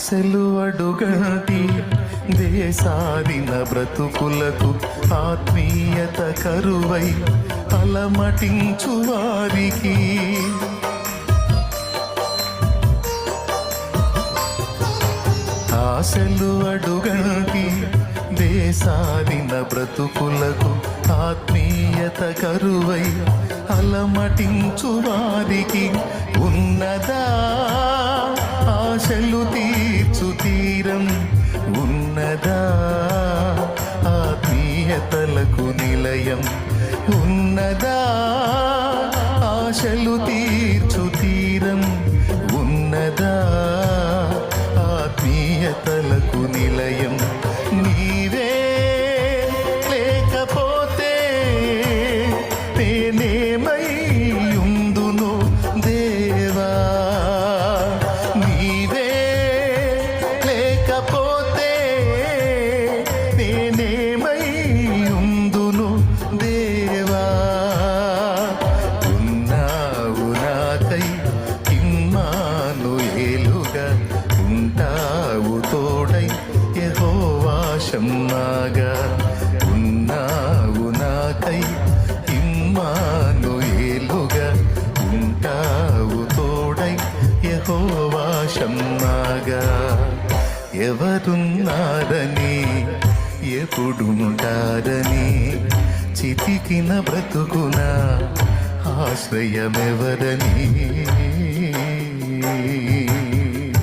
ఆశలు అడుగంటి దేశాదిన బ్రతుకులకు ఆత్మీయత కరువై అలమటించు వారికి. ఆశలు అడుగంటి దేశాదిన బ్రతుకులకు ఆత్మీయత కరువై అలమటించు వారికి. ఉన్నదా ఆశలు తీర్చు తీరం ఉన్నదా? ఆత్మీయతలకు నిలయం ఉన్నదా? ఆశలు తీర్చు తీరం ఉన్నదా? ఆత్మీయతలకు నిలయం నీవే లేకపోతే నేనే ఏలుగా ఉంటావు తోడై యహోవాశమ్మాగా ఉన్నావు నాకై ఇమ్మాను ఏలుగా. ఉంటావు తోడై యహోవాశమ్మాగా ఎవరున్నారని ఎప్పుడుంటారని చితికిన బ్రతుకున? ఆశ్రయమెవరని?